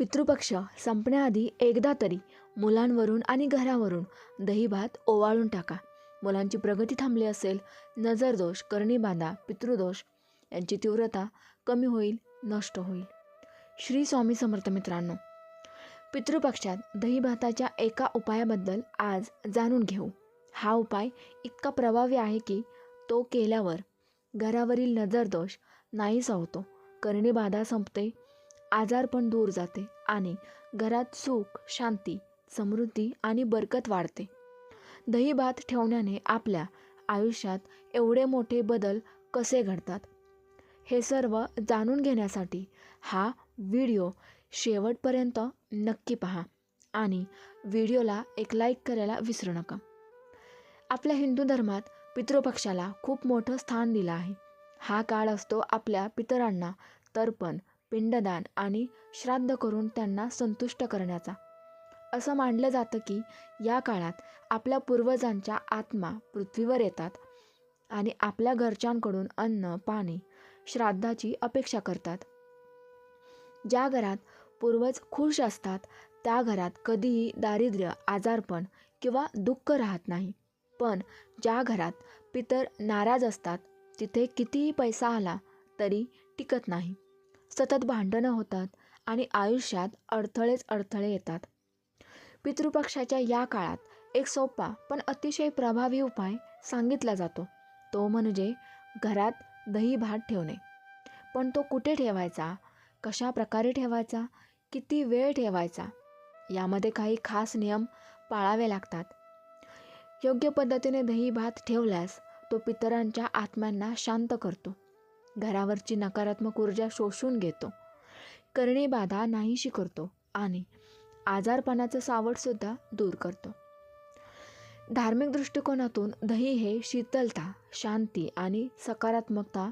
पितृपक्ष संपण्याआधी एकदा तरी मुलांवरून आणि घरावरून दहीभात ओवाळून टाका. मुलांची प्रगती थांबली असेल नजरदोष करणीबाधा पितृदोष यांची तीव्रता कमी होईल नष्ट होईल. श्री स्वामी समर्थ मित्रांनो पितृपक्षात दहीभाताच्या एका उपायाबद्दल आज जाणून घेऊ. हा उपाय इतका प्रभावी आहे की तो केल्यावर घरावरील नजरदोष नाहीसा होतो. करणीबाधा संपते आजारपण दूर जाते आणि घरात सुख शांती समृद्धी आणि बरकत वाढते. दही भात ठेवण्याने आपल्या आयुष्यात एवढे मोठे बदल कसे घडतात? हे सर्व जाणून घेण्यासाठी हा व्हिडिओ शेवटपर्यंत नक्की पहा आणि व्हिडिओला एक लाईक करायला विसरू नका. आपल्या हिंदू धर्मात पितृपक्षाला खूप मोठं स्थान दिलं आहे. हा काळ असतो आपल्या पितरांना तर्पण पिंडदान आणि श्राद्ध करून त्यांना संतुष्ट करण्याचा. असं मानलं जातं की या काळात आपल्या पूर्वजांच्या आत्मा पृथ्वीवर येतात आणि आपल्या घरच्यांकडून अन्न पाणी श्राद्धाची अपेक्षा करतात. ज्या घरात पूर्वज खुश असतात त्या घरात कधीही दारिद्र्य आजारपण किंवा दुःख राहत नाही. पण ज्या घरात पितर नाराज असतात तिथे कितीही पैसा आला तरी टिकत नाही. सतत भांडणं होतात आणि आयुष्यात अडथळेच अडथळे येतात. पितृपक्षाच्या या काळात एक सोपा पण अतिशय प्रभावी उपाय सांगितला जातो. तो म्हणजे घरात दही भात ठेवणे. पण तो कुठे ठेवायचा? कशा प्रकारे ठेवायचा? किती वेळ ठेवायचा? यामध्ये काही खास नियम पाळावे लागतात. योग्य पद्धतीने दही भात ठेवल्यास तो पितरांच्या आत्म्यांना शांत करतो. घरावरची नकारात्मक ऊर्जा शोषून घेतो. करणी बाधा नाहीशी करतो आणि आजारपणाचं सावटसुद्धा दूर करतो. धार्मिक दृष्टिकोनातून दही हे शीतलता शांती आणि सकारात्मकता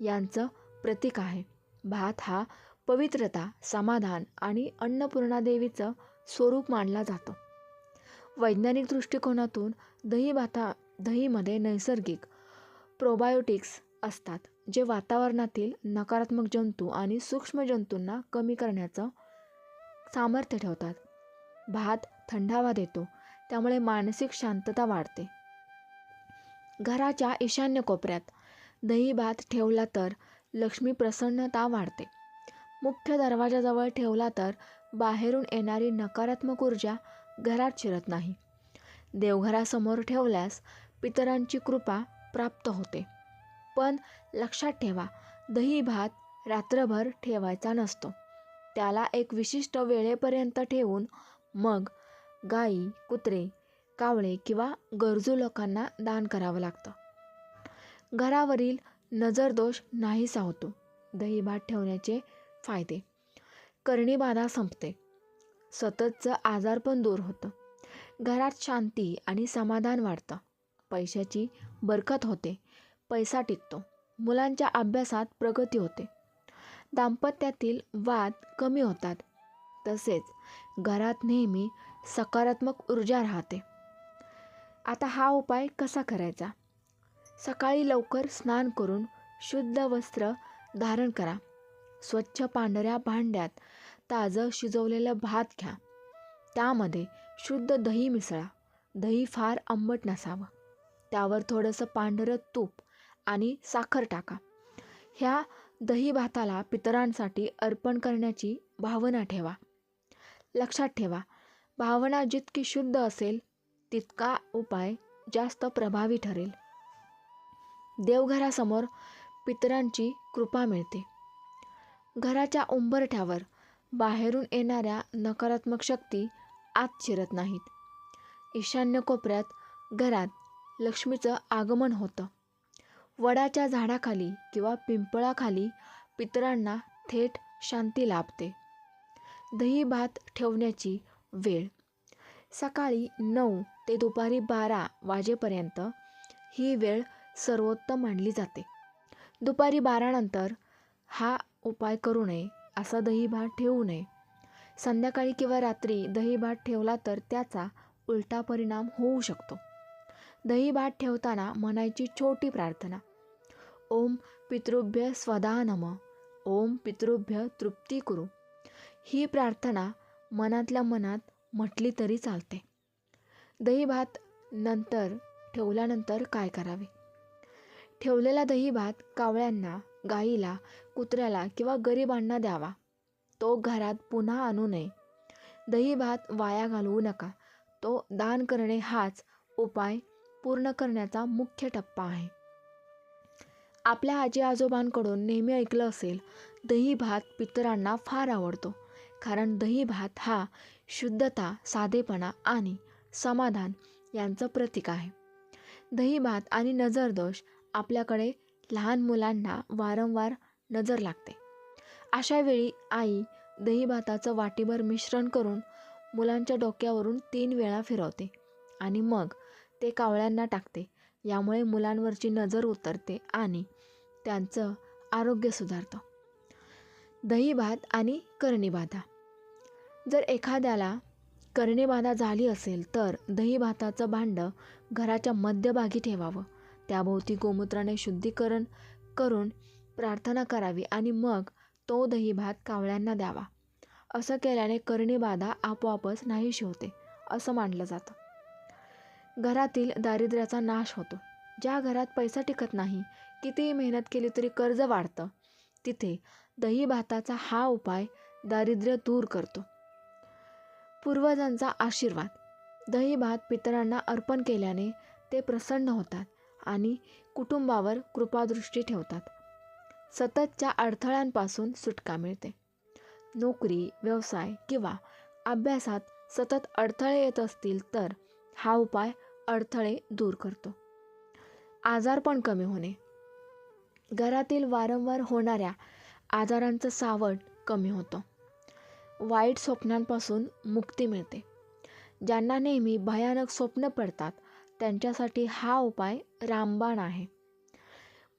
यांचं प्रतीक आहे. भात हा पवित्रता समाधान आणि अन्नपूर्णादेवीचं स्वरूप मानला जातो. वैज्ञानिक दृष्टिकोनातून दही भाता दहीमध्ये नैसर्गिक प्रोबायोटिक्स असतात जे वातावरणातील नकारात्मक जंतू आणि सूक्ष्म जंतूंना कमी करण्याचं सामर्थ्य ठेवतात. भात थंडावा देतो त्यामुळे मानसिक शांतता वाढते. घराच्या ईशान्य कोपऱ्यात दही भात ठेवला तर लक्ष्मी प्रसन्नता वाढते. मुख्य दरवाजाजवळ ठेवला तर बाहेरून येणारी नकारात्मक ऊर्जा घरात शिरत नाही. देवघरासमोर ठेवल्यास पितरांची कृपा प्राप्त होते. पण लक्षात ठेवा दही भात रात्रभर ठेवायचा नसतो. त्याला एक विशिष्ट वेळेपर्यंत ठेवून मग गाई कुत्रे कावळे किंवा गरजू लोकांना दान करावं लागतं. घरावरील नजरदोष नाहीसा होतो. दही भात ठेवण्याचे फायदे. करणीबाधा संपते. सततचं आजार पण दूर होतं. घरात शांती आणि समाधान वाढतं. पैशाची बरकत होते. पैसा टिकतो. मुलांच्या अभ्यासात प्रगती होते. दाम्पत्यातील वाद कमी होतात. तसेच घरात नेहमी सकारात्मक ऊर्जा राहते. आता हा उपाय कसा करायचा? सकाळी लवकर स्नान करून शुद्ध वस्त्र धारण करा. स्वच्छ पांढऱ्या भांड्यात ताजं शिजवलेलं भात घ्या. त्यामध्ये शुद्ध दही मिसळा. दही फार आंबट नसावं. त्यावर थोडंसं पांढरं तूप आणि साखर टाका. ह्या दही भाताला पितरांसाठी अर्पण करण्याची भावना ठेवा. लक्षात ठेवा भावना जितकी शुद्ध असेल तितका उपाय जास्त प्रभावी ठरेल. देवघरासमोर पितरांची कृपा मिळते. घराच्या उंबरठ्यावर बाहेरून येणाऱ्या नकारात्मक शक्ती आत शिरत नाहीत. ईशान्य कोपऱ्यात घरात लक्ष्मीचं आगमन होतं. वडाच्या झाडाखाली किंवा पिंपळाखाली पितरांना थेट शांती लाभते. दही भात ठेवण्याची वेळ. सकाळी नऊ ते दुपारी बारा वाजेपर्यंत ही वेळ सर्वोत्तम मानली जाते. दुपारी बारानंतर हा उपाय करू नये असा दही भात ठेवू नये. संध्याकाळी किंवा रात्री दही भात ठेवला तर त्याचा उलटा परिणाम होऊ शकतो. दही भात ठेवताना म्हणायची छोटी प्रार्थना. ओम पितृभ्य स्वदा नम. ओम पितृभ्य तृप्ती कुरु. ही प्रार्थना मनातल्या मनात म्हटली तरी चालते. दही भात नंतर ठेवल्यानंतर काय करावे? ठेवलेला दही भात कावळ्यांना गाईला कुत्र्याला किंवा गरिबांना द्यावा. तो घरात पुन्हा आणू नये. दही भात वाया घालवू नका. तो दान करणे हाच उपाय पूर्ण करण्याचा मुख्य टप्पा आहे. आपल्या आजी आजोबांकडून नेहमी ऐकलं असेल दही भात पितरांना फार आवडतो. कारण दही भात हा शुद्धता साधेपणा आणि समाधान यांचं प्रतीक आहे. दही भात आणि नजरदोष आपल्याकडे लहान मुलांना वारंवार नजर लागते. अशा वेळी आई दही भाताचं वाटीभर मिश्रण करून मुलांच्या डोक्यावरून तीन वेळा फिरवते आणि मग ते कावळ्यांना टाकते. यामुळे मुलांवरची नजर उतरते आणि त्यांचं आरोग्य सुधारतं. दही भात आणि करणीबाधा. जर एखाद्याला करणीबाधा झाली असेल तर दही भाताचं भांडं घराच्या मध्यभागी ठेवावं. त्याभोवती गोमूत्राने शुद्धीकरण करून प्रार्थना करावी आणि मग तो दही भात कावळ्यांना द्यावा. असं केल्याने करणीबाधा आपोआपच नाहीशी होते असं मानलं जातं. घरातील दारिद्र्याचा नाश होतो. ज्या घरात पैसा टिकत नाही कितीही मेहनत केली तरी कर्ज वाढतं. तिथे दही भाताचा हा उपाय दारिद्र्य दूर करतो. पूर्वजांचा आशीर्वाद. दही भात पितरांना अर्पण केल्याने ते प्रसन्न होतात आणि कुटुंबावर कृपादृष्टी ठेवतात. सततच्या अडथळ्यांपासून सुटका मिळते. नोकरी व्यवसाय किंवा अभ्यासात सतत अडथळे येत असतील तर हा उपाय अडथळे दूर करतो. आजारपण कमी होणे. घरातील वारंवार होणाऱ्या आजारांचं सावट कमी होतं. वाईट स्वप्नांपासून मुक्ती मिळते. ज्यांना नेहमी भयानक स्वप्न पडतात त्यांच्यासाठी हा उपाय रामबाण आहे.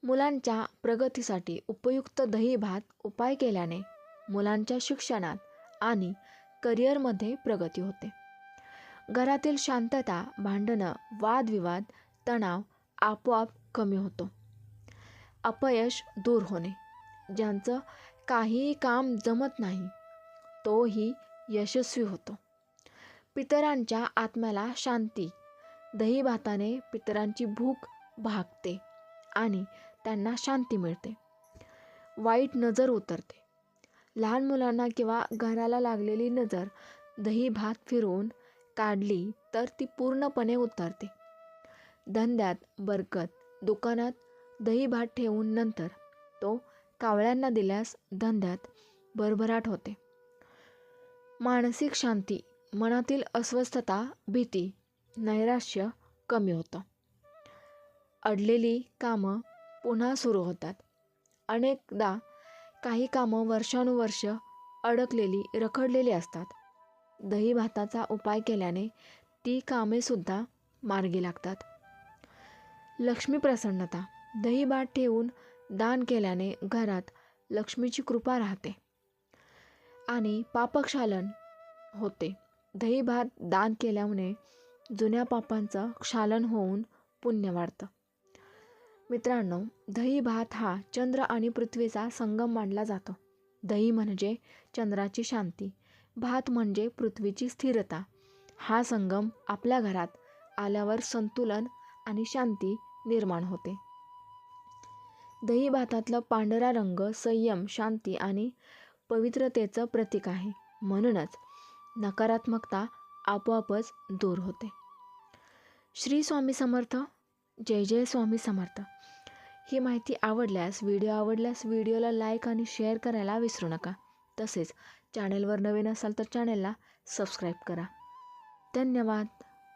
मुलांच्या प्रगतीसाठी उपयुक्त दही भात उपाय केल्याने मुलांच्या शिक्षणात आणि करिअरमध्ये प्रगती होते. घरातील शांतता भांडणं वादविवाद तणाव आपोआप कमी होतो. अपयश दूर होणे ज्यांचं काहीही काम जमत नाही तोही यशस्वी होतो. पितरांच्या आत्म्याला शांती दही भाताने पितरांची भूक भागते आणि त्यांना शांती मिळते. वाईट नजर उतरते. लहान मुलांना किंवा घराला लागलेली नजर दही भात फिरवून काढली तर ती पूर्णपणे उतरते. धंद्यात बरकत दुकानात दही भात ठेवून नंतर तो कावळ्यांना दिल्यास धंद्यात भरभराट होते. मानसिक शांती मनातील अस्वस्थता भीती नैराश्य कमी होतं. अडलेली कामं पुन्हा सुरू होतात. अनेकदा काही कामं वर्षानुवर्ष अडकलेली रखडलेली असतात. दही भाताचा उपाय केल्याने ती कामेसुद्धा मार्गी लागतात. लक्ष्मी प्रसन्नता. दही भात ठेवून दान केल्याने घरात लक्ष्मीची कृपा राहते. आणि पापक्षालन होते. दही भात दान केल्यामुळे जुन्या पापांचं क्षालन होऊन पुण्य वाढतं. मित्रांनो दही भात हा चंद्र आणि पृथ्वीचा संगम मानला जातो. दही म्हणजे चंद्राची शांती. भात म्हणजे पृथ्वीची स्थिरता. हा संगम आपल्या घरात आल्यावर संतुलन आणि शांती निर्माण होते. दही भातातला पांढरा रंग संयम शांती आणि पवित्रतेचं प्रतीक आहे. म्हणूनच नकारात्मकता आपोआपच दूर होते. श्री स्वामी समर्थ. जय जय स्वामी समर्थ. ही माहिती आवडल्यास व्हिडिओ आवडल्यास व्हिडिओला लाईक आणि शेअर करायला विसरू नका. तसेच चॅनेलवर नवीन असाल तर चॅनेलला सबस्क्राईब करा. धन्यवाद.